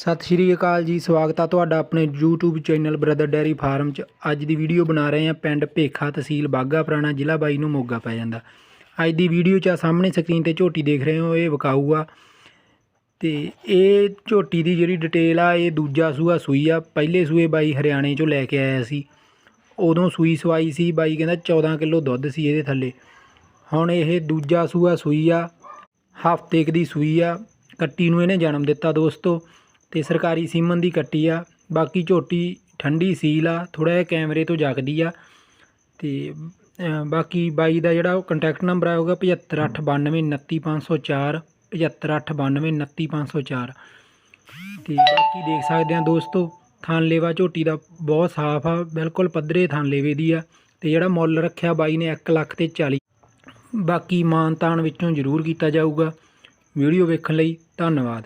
ਸਤਿ ਸ਼੍ਰੀ ਅਕਾਲ ਜੀ, ਸਵਾਗਤ ਆ ਤੁਹਾਡਾ ਆਪਣੇ YouTube channel brother dairy farm 'ਚ। ਅੱਜ ਦੀ ਵੀਡੀਓ ਬਣਾ ਰਹੇ ਹਾਂ ਪਿੰਡ ਭੇਖਾ ਤਹਿਸੀਲ ਬਾਗਾ ਪੁਰਾਣਾ ਜ਼ਿਲ੍ਹਾ ਬਾਈ ਨੂੰ ਮੋਗਾ ਪੈ ਜਾਂਦਾ। ਅੱਜ ਦੀ ਵੀਡੀਓ 'ਚ ਆ ਸਾਹਮਣੇ ਸਕਰੀਨ ਤੇ ਝੋਟੀ ਦੇਖ ਰਹੇ ਹੋ, ਇਹ ਵਿਕਾਊ ਆ। ਤੇ ਇਹ ਝੋਟੀ ਦੀ ਜਿਹੜੀ ਡਿਟੇਲ ਆ, ਇਹ ਦੂਜਾ ਸੂਆ ਸੂਈ ਆ। ਪਹਿਲੇ ਸੂਏ ਬਾਈ ਹਰਿਆਣੇ 'ਚੋਂ ਲੈ ਕੇ ਆਇਆ ਸੀ। ਉਦੋਂ ਸੂਈ ਸਵਾਈ ਸੀ, ਬਾਈ ਕਹਿੰਦਾ 14 ਕਿਲੋ ਦੁੱਧ ਸੀ ਇਹਦੇ ਥੱਲੇ। ਹੁਣ ਇਹ ਦੂਜਾ ਸੂਆ ਸੂਈ ਆ, ਹਫ਼ਤੇ ਕੁ ਦੀ ਸੂਈ ਆ। ਕੱਟੀ ਨੂੰ ਇਹਨੇ ਜਨਮ ਦਿੱਤਾ ਦੋਸਤੋ। ਤੇ ਸਰਕਾਰੀ ਸੀਮਨ ਦੀ ਕੱਟੀ ਆ। ਬਾਕੀ ਝੋਟੀ ਠੰਡੀ ਸੀਲ ਆ ਥੋੜਾ ਜਿਹਾ ਕੈਮਰੇ ਤੋਂ ਜਗਦੀ ਆ। ਤੇ ਬਾਕੀ ਬਾਈ ਦਾ ਜਿਹੜਾ ਉਹ ਕੰਟੈਕਟ ਨੰਬਰ ਆਊਗਾ 7589299504 7589299504 ਤੇ ਬਾਕੀ ਦੇਖ ਸਕਦੇ ਆ ਦੋਸਤੋ, ਥਾਨਲੇਵਾ ਝੋਟੀ ਦਾ ਬਹੁਤ ਸਾਫ਼ ਆ, ਬਿਲਕੁਲ ਪੱਧਰੇ ਥਾਨਲੇਵੇ ਦੀ ਆ। ਤੇ ਜਿਹੜਾ ਮੁੱਲ ਰੱਖਿਆ ਬਾਈ ਨੇ 1 ਲੱਖ ਤੇ 40 ਬਾਕੀ ਮਾਨ ਤਾਨ ਵਿੱਚੋਂ ਜ਼ਰੂਰ ਕੀਤਾ ਜਾਊਗਾ। ਵੀਡੀਓ ਵੇਖਣ ਲਈ ਧੰਨਵਾਦ।